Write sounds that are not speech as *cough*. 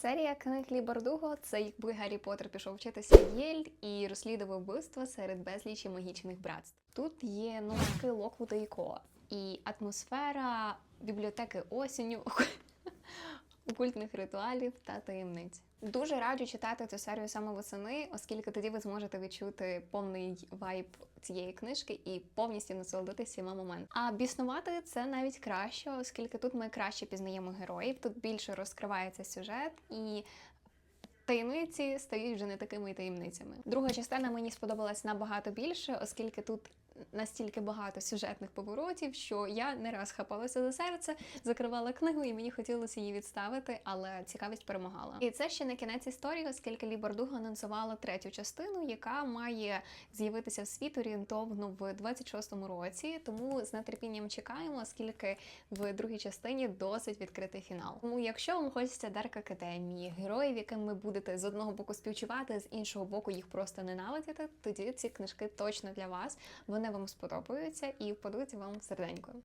Серія книг Лі Бардуго це якби Гаррі Поттер пішов вчитися в Єль і розслідував вбивства серед безлічі магічних братств. Тут є нотки Локвуда і Коа. І атмосфера бібліотеки осінню, *laughs* окультних ритуалів та таємниць. Дуже раджу читати цю серію саме восени, оскільки тоді ви зможете відчути повний вайб цієї книжки і повністю насолодитися всіма моментами. А біснувати це навіть краще, оскільки тут ми краще пізнаємо героїв, тут більше розкривається сюжет і. Таємниці стають вже не такими таємницями. Друга частина мені сподобалась набагато більше, оскільки тут настільки багато сюжетних поворотів, що я не раз хапалася за серце, закривала книгу, і мені хотілося її відставити, але цікавість перемагала. І це ще не кінець історії, оскільки Лі Бардуго анонсувала третю частину, яка має з'явитися в світ орієнтовно в 26-му році. Тому з нетерпінням чекаємо, оскільки в другій частині досить відкритий фінал. Тому, якщо вам хочеться Дарк Академії, героїв, яким ви будете з одного боку співчувати, з іншого боку їх просто ненавидіти, тоді ці книжки точно для вас. Вам сподобаються і впадуть вам в серденько.